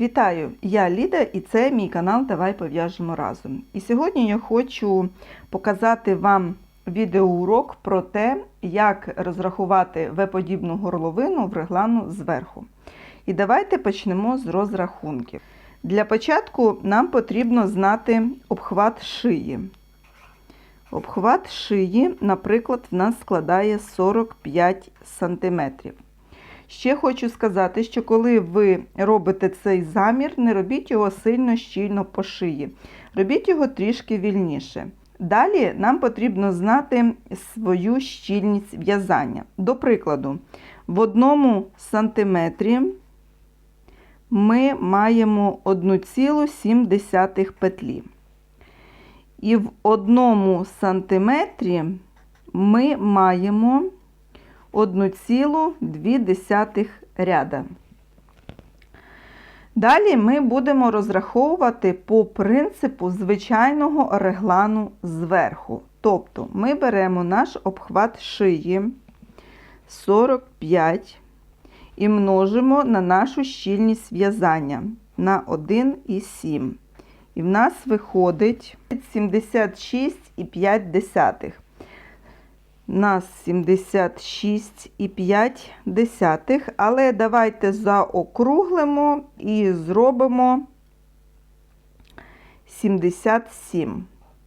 Вітаю! Я Ліда і це мій канал Давай пов'яжемо разом. І сьогодні я хочу показати вам відеоурок про те, як розрахувати В-подібну горловину в реглану зверху. І давайте почнемо з розрахунків. Для початку нам потрібно знати обхват шиї. Обхват шиї, наприклад, в нас складає 45 см. Ще хочу сказати, що коли ви робите цей замір, не робіть його сильно щільно по шиї. Робіть його трішки вільніше. Далі нам потрібно знати свою щільність в'язання. До прикладу, в одному сантиметрі ми маємо 1,7 петлі. І в одному сантиметрі ми маємо 1,2 ряда. Далі ми будемо розраховувати по принципу звичайного реглану зверху. Тобто ми беремо наш обхват шиї 45 і множимо на нашу щільність в'язання на 1,7. І в нас виходить 76,5. Нас 76,5, але давайте заокруглимо і зробимо 77.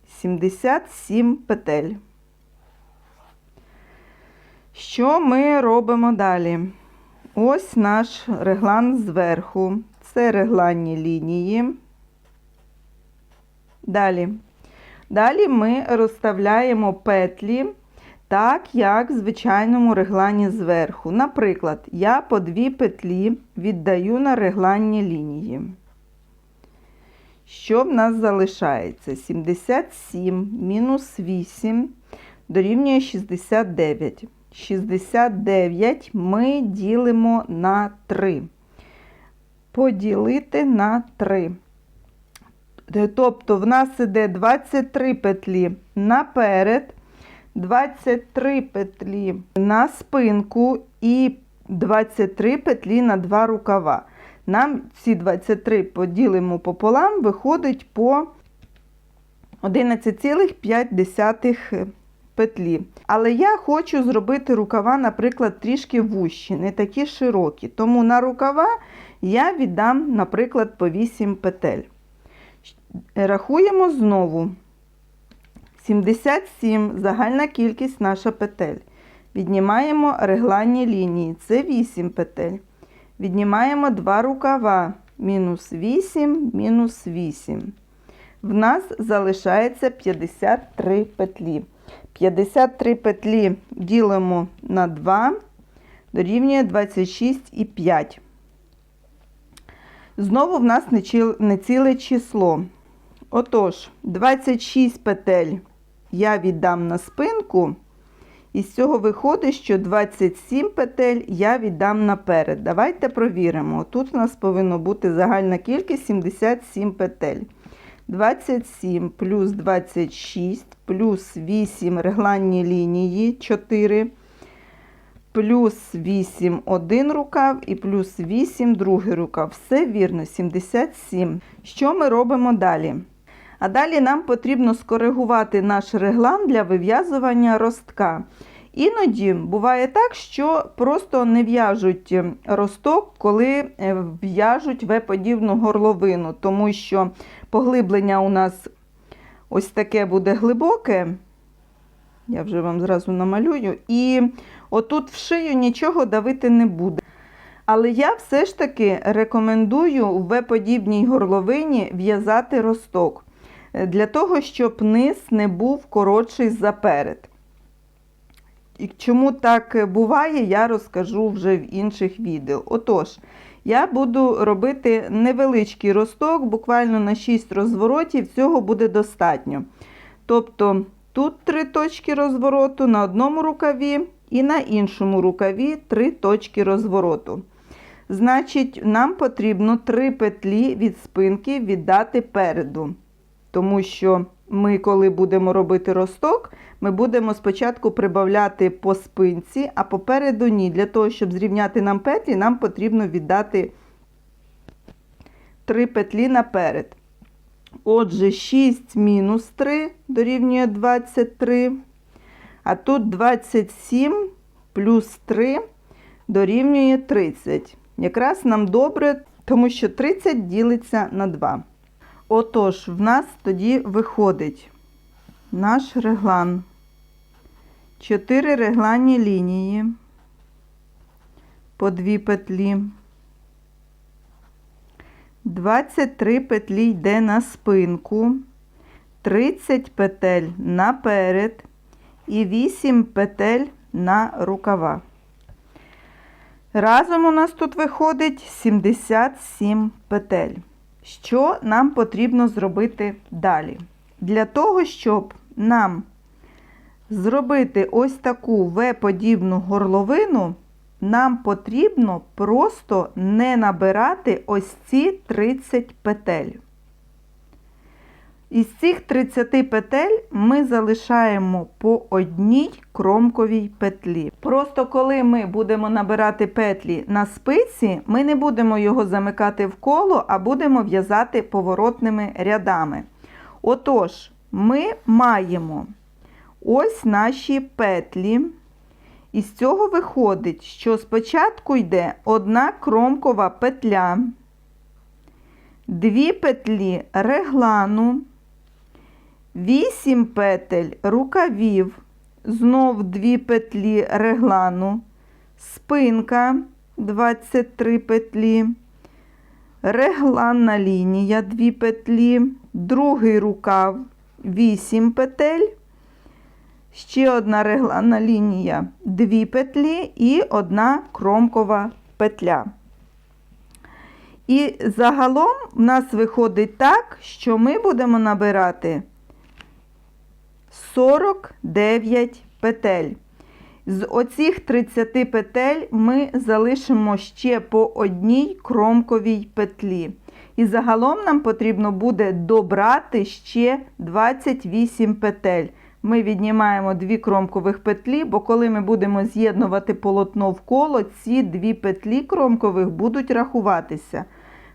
77 петель. Що ми робимо далі? Ось наш реглан зверху. Це регланні лінії. Далі. Далі ми розставляємо петлі так, як в звичайному реглані зверху. Наприклад, я по дві петлі віддаю на регланні лінії. Що в нас залишається? 77 мінус 8 дорівнює 69. 69 ми ділимо на 3. Поділити на 3. Тобто в нас іде 23 петлі наперед, 23 петлі на спинку і 23 петлі на два рукава. Нам ці 23 поділимо пополам, виходить по 11,5 петлі. Але я хочу зробити рукава, наприклад, трішки вущі, не такі широкі. Тому на рукава я віддам, наприклад, по 8 петель. Рахуємо знову. 77 загальна кількість наша петель. Віднімаємо регланні лінії, це 8 петель. Віднімаємо 2 рукава, мінус 8, мінус 8. В нас залишається 53 петлі. 53 петлі ділимо на 2, дорівнює 26,5. Знову в нас не ціле число. Отож, 26 петель я віддам на спинку, і з цього виходить, що 27 петель я віддам наперед. Давайте провіримо. Тут у нас повинно бути загальна кількість 77 петель. 27 плюс 26, плюс 8 регланні лінії 4, плюс 8 один рукав і плюс 8 другий рукав. Все вірно, 77. Що ми робимо далі? А далі нам потрібно скоригувати наш реглан для вив'язування ростка. Іноді буває так, що просто не в'яжуть росток, коли в'яжуть В-подібну горловину, тому що поглиблення у нас ось таке буде глибоке. Я вже вам зразу намалюю. І отут в шию нічого давити не буде. Але я все ж таки рекомендую в В-подібній горловині в'язати росток для того, щоб низ не був коротший заперед. І чому так буває, я розкажу вже в інших відео. Отож, я буду робити невеличкий росток, буквально на 6 розворотів, цього буде достатньо. Тобто, тут 3 точки розвороту на одному рукаві і на іншому рукаві 3 точки розвороту. Значить, нам потрібно 3 петлі від спинки віддати переду. Тому що ми, коли будемо робити росток, ми будемо спочатку прибавляти по спинці, а попереду ні. Для того, щоб зрівняти нам петлі, нам потрібно віддати 3 петлі наперед. Отже, 6 мінус 3 дорівнює 23. А тут 27 плюс 3 дорівнює 30. Якраз нам добре, тому що 30 ділиться на 2. Отож, в нас тоді виходить наш реглан. 4 регланні лінії по 2 петлі. 23 петлі йде на спинку, 30 петель наперед і 8 петель на рукава. Разом у нас тут виходить 77 петель. Що нам потрібно зробити далі? Для того, щоб нам зробити ось таку В-подібну горловину, нам потрібно просто не набирати ось ці 30 петель. Із цих 30 петель ми залишаємо по одній кромковій петлі. Просто коли ми будемо набирати петлі на спиці, ми не будемо його замикати в коло, а будемо в'язати поворотними рядами. Отож, ми маємо ось наші петлі. І з цього виходить, що спочатку йде одна кромкова петля, дві петлі реглану, 8 петель рукавів, знов 2 петлі реглану, спинка 23 петлі, регланна лінія 2 петлі, другий рукав 8 петель, ще одна регланна лінія 2 петлі і одна кромкова петля. І загалом в нас виходить так, що ми будемо набирати 49 петель. З оцих 30 петель ми залишимо ще по одній кромковій петлі. І загалом нам потрібно буде добрати ще 28 петель. Ми віднімаємо дві кромкових петлі, бо коли ми будемо з'єднувати полотно в коло, ці дві петлі кромкових будуть рахуватися.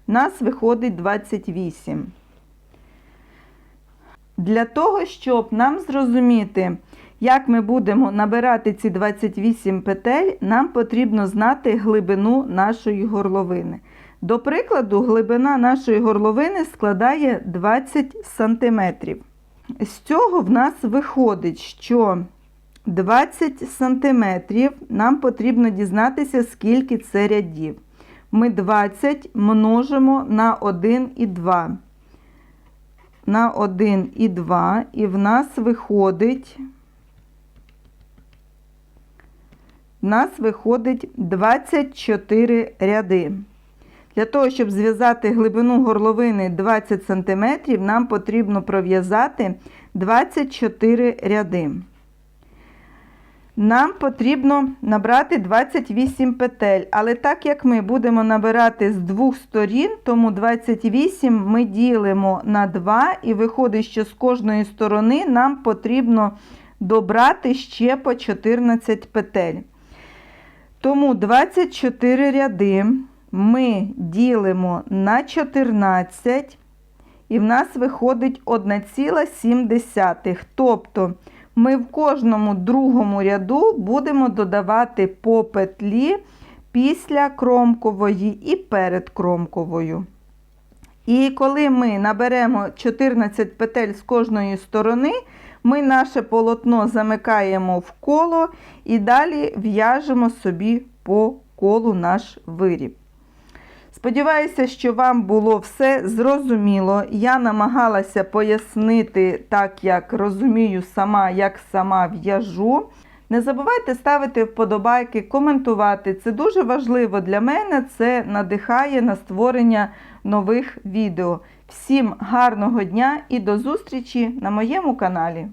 У нас виходить 28. Для того, щоб нам зрозуміти, як ми будемо набирати ці 28 петель, нам потрібно знати глибину нашої горловини. До прикладу, глибина нашої горловини складає 20 см. З цього в нас виходить, що 20 см нам потрібно дізнатися, скільки це рядів. Ми 20 множимо на 1 і 2 на 1 і 2, і в нас виходить, нас виходить 24 ряди. Для того, щоб зв'язати глибину горловини 20 см, нам потрібно пров'язати 24 ряди. Нам потрібно набрати 28 петель, але так як ми будемо набирати з двох сторін, тому 28 ми ділимо на 2 і виходить, що з кожної сторони нам потрібно добрати ще по 14 петель. Тому 24 ряди ми ділимо на 14, і в нас виходить 1,7. Тобто ми в кожному другому ряду будемо додавати по петлі після кромкової і перед кромковою. І коли ми наберемо 14 петель з кожної сторони, ми наше полотно замикаємо в коло і далі в'яжемо собі по колу наш виріб. Сподіваюся, що вам було все зрозуміло. Я намагалася пояснити так, як розумію сама, як сама в'яжу. Не забувайте ставити вподобайки, коментувати. Це дуже важливо для мене, це надихає на створення нових відео. Всім гарного дня і до зустрічі на моєму каналі.